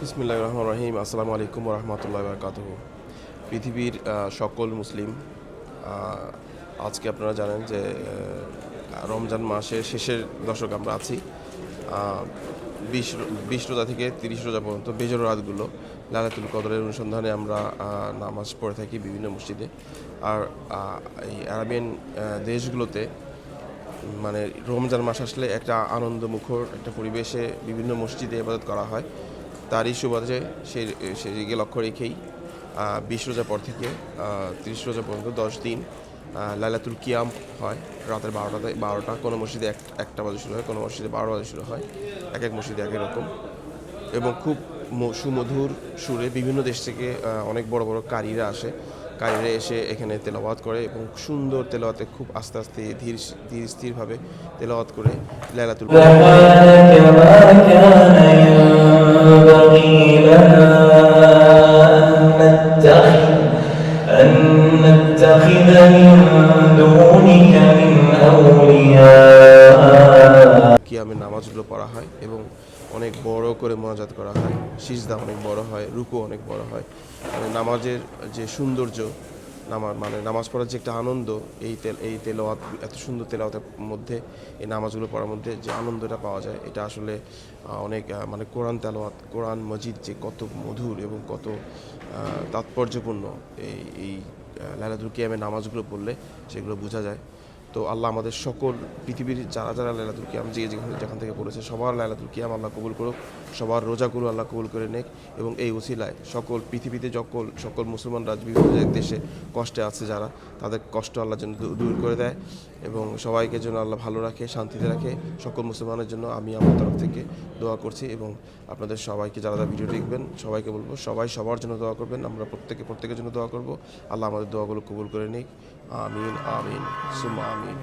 বিসমিল্লাহ রহমান রহিম আসসালামু আলাইকুম রহমতুল্লাহ বরকাত পৃথিবীর সকল মুসলিম আজকে আপনারা জানেন যে রমজান মাসের শেষের দশক আমরা আছি। বিশ বিশ রোজা থেকে তিরিশ রোজা পর্যন্ত বেজর রাতগুলো লালাতুল কদরের অনুসন্ধানে আমরা নামাজ পড়ে থাকি বিভিন্ন মসজিদে। আর এই আরবিয়ান দেশগুলোতে মানে রমজান মাস আসলে একটা আনন্দমুখর একটা পরিবেশে বিভিন্ন মসজিদে ইবাদত করা হয়। তারই সুবাদে সেই সেদিকে লক্ষ্য রেখেই বিশ রোজা পর থেকে তিরিশ রোজা পর্যন্ত দশ দিন লাইলাতুল কিয়াম হয়। রাতের বারোটাতে, বারোটা কোনো মসজিদে এক, একটা বাজে শুরু হয়, কোনো মসজিদে বারো বাজে শুরু হয়, এক এক মসজিদে একই রকম। এবং খুব সুমধুর সুরে বিভিন্ন দেশ থেকে অনেক বড় বড় কারিরা আসে। কারিরা এসে এখানে তেলাবাত করে এবং সুন্দর তেলাওয়াতে খুব আস্তে আস্তে ধীর ধীর স্থিরভাবে তেলাওয়াত করে লাইলাতুল ينبغي لنا أن نتخذ أن نتخذ من دونك من أولياء কিয়ামের নামাজগুলো পড়া হয় এবং অনেক বড় করে মোনাজাত করা হয় সিজদা অনেক বড় হয় রুকু অনেক বড় হয় মানে নামাজের যে সৌন্দর্য নামাজ মানে নামাজ পড়ার যে একটা আনন্দ, এই তেল, এই তেলাওয়াত, এত সুন্দর তেলাওয়াতের মধ্যে, এই নামাজগুলো পড়ার মধ্যে যে আনন্দটা পাওয়া যায়, এটা আসলে অনেক মানে কোরআন তেলাওয়াত, কোরআন মজিদ যে কত মধুর এবং কত তাৎপর্যপূর্ণ এই এই লালাদুর কিয়ামের নামাজগুলো পড়লে সেগুলো বোঝা যায়। তো আল্লাহ আমাদের সকল পৃথিবীর যারা যারা লাইলাতুল কিয়াম যে যেখানে যেখান থেকে পড়েছে, সবার লাইলাতুল কিয়াম আল্লাহ কবুল করুক, সবার রোজাগুলো আল্লাহ কবুল করে নেক এবং এই ওসিলায় সকল পৃথিবীতে সকল সকল মুসলমানরা বিভিন্ন দেশে কষ্টে আছে যারা, তাদের কষ্ট আল্লাহ যেন দূর করে দেয় এবং সবাইকে যেন আল্লাহ ভালো রাখে, শান্তিতে রাখে। সকল মুসলমানের জন্য আমি আমার তরফ থেকে দোয়া করছি এবং আপনাদের সবাইকে যারা যারা ভিডিও দেখবেন, সবাইকে বলব, সবাই সবার জন্য দোয়া করবেন। আমরা প্রত্যেকে প্রত্যেকের জন্য দোয়া করব। আল্লাহ আমাদের দোয়াগুলো কবুল করে নিক। আমিন আমিন সুমা আমিন।